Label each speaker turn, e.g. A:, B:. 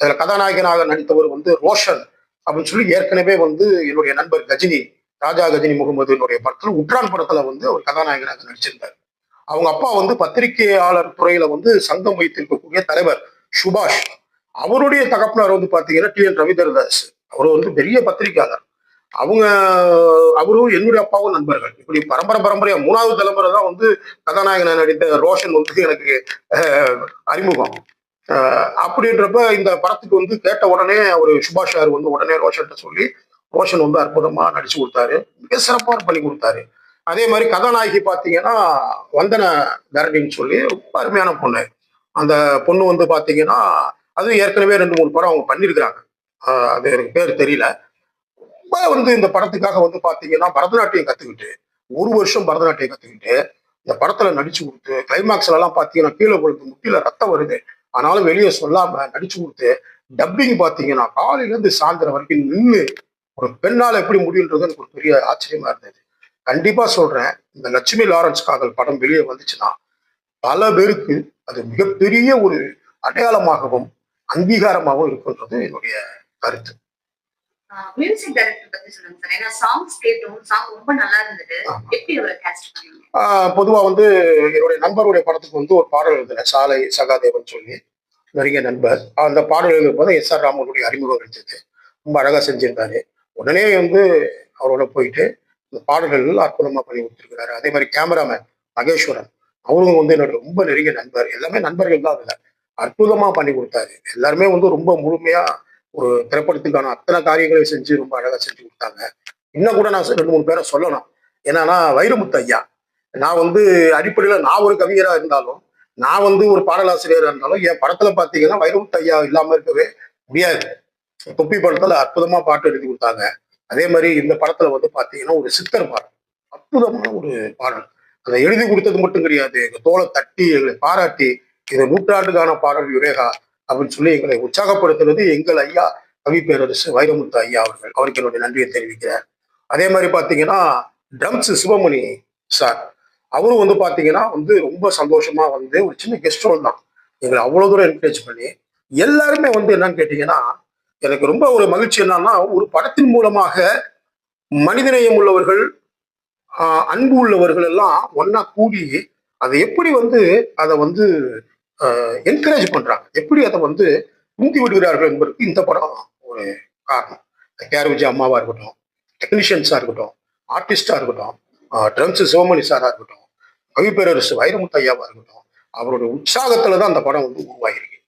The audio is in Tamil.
A: அதுல கதாநாயகனாக நடித்தவர் வந்து ரோஷன் அப்படின்னு சொல்லி ஏற்கனவே வந்து என்னுடைய நண்பர் கஜினி ராஜா கஜினி முகமது என்னுடைய படத்துல உட்ரான் படத்துல வந்து அவர் கதாநாயகனாக நடிச்சிருந்தார். அவங்க அப்பா வந்து பத்திரிகையாளர் துறையில வந்து சங்கம் வைத்திருக்கக்கூடிய தலைவர் சுபாஷ். அவருடைய தகப்பனார் வந்து பாத்தீங்கன்னா டி என் ரவிதரதாஸ். அவர் வந்து பெரிய பத்திரிகையாளர். அவங்க அவரும் என்னுடைய அப்பாவும் நண்பர்கள். இப்படி பரம்பரை பரம்பரையா மூணாவது தலைமுறை தான் வந்து கதாநாயகனா நடித்த ரோஷன் வந்து எனக்கு அஹ், அறிமுகம். அப்படின்றப்ப இந்த படத்துக்கு வந்து கேட்ட உடனே ஒரு சுபாஷ் சார் வந்து உடனே ரோஷன்கிட்ட சொல்லி ரோஷன் வந்து அற்புதமா நடிச்சு கொடுத்தாரு. மிக சிறப்பாக பண்ணி கொடுத்தாரு. அதே மாதிரி கதாநாயகி பார்த்தீங்கன்னா வந்தன தரணின்னு சொல்லி ரொம்ப அருமையான பொண்ணு. அந்த பொண்ணு வந்து பார்த்தீங்கன்னா அது ஏற்கனவே ரெண்டு மூணு படம் அவங்க பண்ணியிருக்கிறாங்க. அது எனக்கு பேர் தெரியல. ரொம்ப வந்து இந்த படத்துக்காக வந்து பார்த்தீங்கன்னா பரதநாட்டியம் கத்துக்கிட்டு ஒரு வருஷம் பரதநாட்டியம் கத்துக்கிட்டு இந்த படத்துல நடிச்சு கொடுத்து கிளைமாக்ஸ்லலாம் பார்த்தீங்கன்னா கீழே விழுந்து முட்டியில் ரத்தம் வருது. ஆனாலும் வெளியே சொல்லாம நடிச்சு கொடுத்து டப்பிங் பாத்தீங்கன்னா காலையில இருந்து சாயந்தரம் வரைக்கும் நின்று ஒரு பெண்ணால் எப்படி முடியுன்றது எனக்கு ஒரு பெரிய ஆச்சரியமா இருந்தது. கண்டிப்பா சொல்றேன் இந்த லட்சுமி லாரன்ஸ் காதல் படம் வெளியே வந்துச்சுன்னா பல பேருக்கு அது மிகப்பெரிய ஒரு அடையாளமாகவும் அங்கீகாரமாகவும் இருக்குன்றது என்னுடைய கருத்து.
B: மியூசிக் டைரக்டர் பத்தி சொல்லுங்க சார் ஏன்னா சாங்ஸ் கேட்டோம் சாங் ரொம்ப நல்லா இருந்தது. எப்படி அவரை கேஸ்ட் பண்ணீங்க?
A: ஆஹ் பொதுவா வந்து என்னுடைய நண்பருடைய படத்துக்கு வந்து ஒரு பாடல் எழுதினேன். சாலை சகாதேவன் சொல்லி. நெருங்கிய நண்பர். அந்த பாடல் எழுதும் போது எஸ் ஆர் ராமனுடைய அறிமுகம் கிடைச்சது ரொம்ப அழகா செஞ்சிருந்தாரு உடனே வந்து அவரோட போயிட்டு இந்த பாடல்கள் அற்புதமா பண்ணி கொடுத்துருக்கிறாரு. அதே மாதிரி கேமராமேன் மகேஸ்வரன். அவரும் வந்து என்னோட ரொம்ப நெருங்கிய நண்பர். எல்லாமே நண்பர்கள் தான் அதுல. அற்புதமா பண்ணி கொடுத்தாரு. எல்லாருமே வந்து ரொம்ப முழுமையா ஒரு திரைப்படத்துக்கான அத்தனை காரியங்களையும் செஞ்சு ரொம்ப அழகா செஞ்சு கொடுத்தாங்க. இன்னும் கூட நான் ரெண்டு மூணு பேரை சொல்லணும். என்னன்னா வைரமுத்து ஐயா நான் வந்து அடிப்படையில நான் ஒரு கவிஞரா இருந்தாலும் நான் வந்து ஒரு பாடலாசிரியரா இருந்தாலும் என் படத்துல பாத்தீங்கன்னா வைரமுத்து ஐயா இல்லாம இருக்கவே முடியாது. தொப்பி படத்துல அற்புதமா பாட்டு எழுதி கொடுத்தாங்க. அதே மாதிரி இந்த படத்துல வந்து பாத்தீங்கன்னா ஒரு சித்தர் பாடல். அற்புதமான ஒரு பாடல். அதை எழுதி கொடுத்தது மட்டும் கிடையாது. எங்க தோலை தட்டி எங்களை பாராட்டி இது நூற்றாண்டுக்கான பாடல் விவேகா அப்படின்னு சொல்லி எங்களை உற்சாகப்படுத்துறது எங்கள் ஐயா கவி பேரரசு வைரமுத்து ஐயா அவர்கள். அவருக்கு என்னுடைய நன்றியை தெரிவிக்கிறேன். அதே மாதிரி பார்த்தீங்கன்னா ட்ரம்ஸ் சிவமணி சார். அவரும் வந்து பார்த்தீங்கன்னா வந்து ரொம்ப சந்தோஷமா வந்து ஒரு சின்ன கெஸ்ட் ரோல் தான். எங்களை அவ்வளோ தூரம் என்கரேஜ் பண்ணி எல்லாருமே வந்து என்னன்னு கேட்டீங்கன்னா எனக்கு ரொம்ப ஒரு மகிழ்ச்சி என்னன்னா ஒரு படத்தின் மூலமாக மனிதநேயம் உள்ளவர்கள் அன்பு உள்ளவர்கள் எல்லாம் ஒன்னா கூடி அதை எப்படி வந்து அதை வந்து என்கரேஜ் பண்றாங்க. எப்படி அதை வந்து தூண்டி விடுகிறார்கள் என்பதற்கு இந்த படம் ஒரு காரணம். கேர் விஜய் அம்மாவா இருக்கட்டும் டெக்னீஷியன்ஸா இருக்கட்டும் ஆர்டிஸ்டா இருக்கட்டும் ட்ரம்ஸ் சிவமணி சாரா இருக்கட்டும் கவிப்பேரரசு வைரமுத்தையாவா இருக்கட்டும் அவருடைய உற்சாகத்துல தான் அந்த படம் வந்து உருவாகிருக்கு